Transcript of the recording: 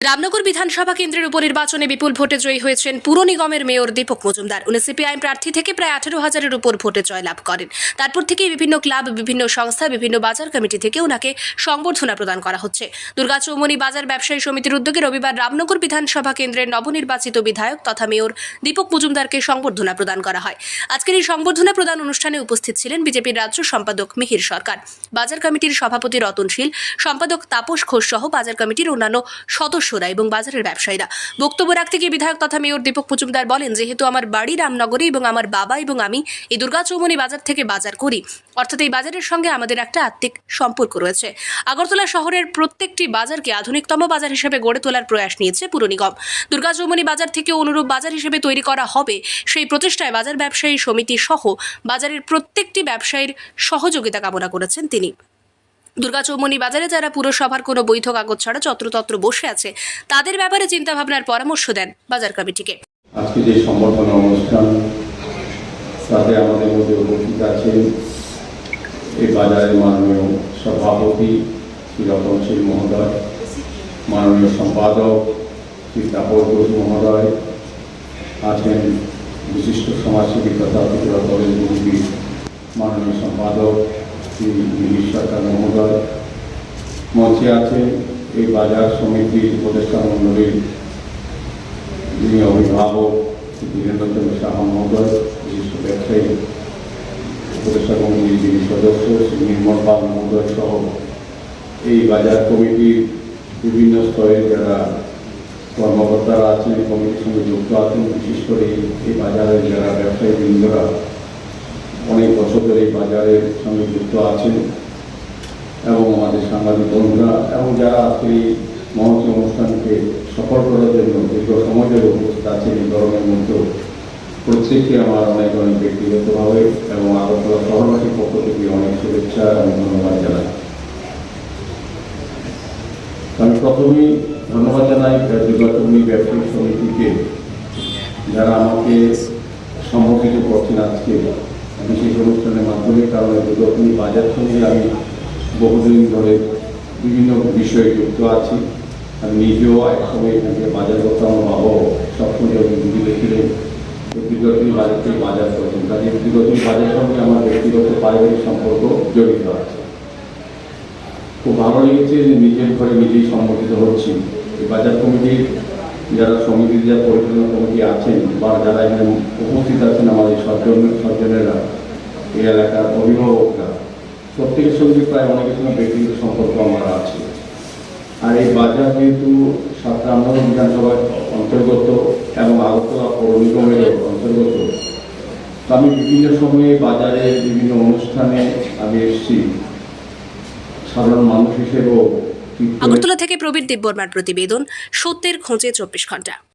রামনগর বিধানসভা কেন্দ্রের উপনির্বাচনে বিপুল ভোটে জয়ী হয়েছেন পুর নিগমের মেয়র দীপক মজুমদার। উনি সিপিআইএম প্রার্থী থেকে প্রায় আঠারো হাজারের উপর ভোটে জয়লাভ করেন। তারপর থেকেই বিভিন্ন ক্লাব, বিভিন্ন সংস্থা, বিভিন্ন বাজার কমিটি থেকে ওনাকে সংবর্ধনা প্রদান করা হচ্ছে। দুর্গা চৌমনি বাজার ব্যবসায়ী সমিতির উদ্যোগে রবিবার রামনগর বিধানসভা কেন্দ্রের নবনির্বাচিত বিধায়ক তথা মেয়র দীপক মজুমদারকে সংবর্ধনা প্রদান করা হয়। আজকের এই সংবর্ধনা প্রদান অনুষ্ঠানে উপস্থিত ছিলেন বিজেপির রাজ্য সম্পাদক মিহির সরকার, বাজার কমিটির সভাপতি রতনশীল সম্পাদক তাপস ঘোষ সহ বাজার কমিটির অন্যান্য সদস্যরা এবং বাজারের ব্যবসায়ীরা। বক্তব্য রাখতে গিয়ে বিধায়ক তথা মেয়র দীপক মজুমদার বলেন, যেহেতু আমার বাড়ি রামনগরে এবং আমার বাবা এবং আমি এই দুর্গা চৌমনি বাজার থেকে বাজার করি, অর্থাৎ এই বাজারের সঙ্গে আমাদের একটা আত্মিক সম্পর্ক রয়েছে। আগরতলা শহরের প্রত্যেকটি বাজারকে আধুনিকতম বাজার হিসেবে গড়ে তোলার প্রয়াস নিয়েছে পুর নিগম। দুর্গা চৌমনি বাজার থেকে অনুরূপ বাজার হিসেবে তৈরি করা হবে, সেই প্রচেষ্টায় বাজার ব্যবসায়ী সমিতি সহ বাজারের প্রত্যেকটি ব্যবসায়ীর সহযোগিতা কামনা করেছেন তিনি। দুর্গা চৌমনি বাজারে যারা পুরসভার কোনো বৈধ কাগজ ছাড়া যত্রতত্র বসে আছে, তাদের ব্যাপারে চিন্তাভাবনার পরামর্শ দেন বাজার কমিটিকে। আজকে যে সম্বর্ধনা অনুষ্ঠান তাতে আমাদের মধ্যে উপস্থিত আছেন এই বাজারের মাননীয় সভাপতি শ্রী রতনশীল মহোদয়, মাননীয় সম্পাদক শ্রী তাপর ঘোষ মহোদয়, আছেন বিশিষ্ট সমাজসেবী তথা ত্রিপুরা কলেজ মাননীয় সম্পাদক শ্রী মহোদয় মঞ্চে আছেন এই বাজার সমিতির উপদেষ্টা মণ্ডলীর যিনি অভিভাবক বীরেন্দ্রচন্দ্র সাহা মহোদয়, বিশিষ্ট ব্যবসায়ী, উপদেষ্টা কমিটির যিনি সদস্য শ্রী নির্মল পাল মহোদয় সহ এই বাজার কমিটির বিভিন্ন স্তরের যারা কর্মকর্তারা আছেন, কমিটির সঙ্গে যুক্ত আছেন, বিশেষ করে এই বাজারের যারা ব্যবসায়ী বৃন্দরা অনেক বছর ধরে এই বাজারের সঙ্গে যুক্ত আছেন এবং আমাদের সাংবাদিক বন্ধুরা এবং যারা আজকে এই মঞ্চ অনুষ্ঠানকে সফল করার জন্য দীর্ঘ সময় ধরে উপস্থিত আছেন এই গরমের মধ্যেও প্রত্যেককে আমার অনেক অনেক ব্যক্তিগতভাবে এবং আগরতলা শহরবাসীর পক্ষ থেকে অনেক শুভেচ্ছা এবং ধন্যবাদ জানাই। আমি প্রথমেই ধন্যবাদ জানাই দুর্গাচুমনি ব্যবসায়িক সমিতিকে, যারা আমাকে সম্বোধিত করছেন আজকে। বিশেষ অনুষ্ঠানের মাধ্যমে কারণ দুর্গাচুমনি বাজার সঙ্গে আমি বহুদিন ধরে বিভিন্ন বিষয়ে যুক্ত আছি। আমি নিজেও একসময় এখানে বাজার করতাম, আমার বাবাও সবসময় যখন দিদিকে ছিলেন। দীর্ঘদিন বাজার থেকে বাজার করতেন কাজে দীর্ঘদিন বাজার সঙ্গে আমার ব্যক্তিগত পারিবারিক সম্পর্ক জড়িত আছে। খুব ভালো লেগেছে যে নিজের ঘরে নিজেই সম্মতিত হচ্ছি। এই বাজার কমিটির যারা সমিতির যারা পরিচালনা কমিটি আছেন বা যারা এখানে উপস্থিত আছেন আমাদের সজ্জন, সজ্জনেরা, এই এলাকার অভিভাবকরা, প্রত্যেকের সঙ্গে প্রায় অনেকের সঙ্গে ব্যক্তিগত সম্পর্ক আমার আছে। আর এই বাজার যেহেতু আমরা বিধানসভার অন্তর্গত এবং আগরতলা পৌর নিগমের অন্তর্গত, তো আমি বিভিন্ন সময়ে বাজারে বিভিন্ন অনুষ্ঠানে আমি এসেছি। সাধারণ মানুষ হিসেবেও আগরতলা থেকে প্রবীর দেববর্মার প্রতিবেদন সত্যের খোঁজে চব্বিশ ঘণ্টা।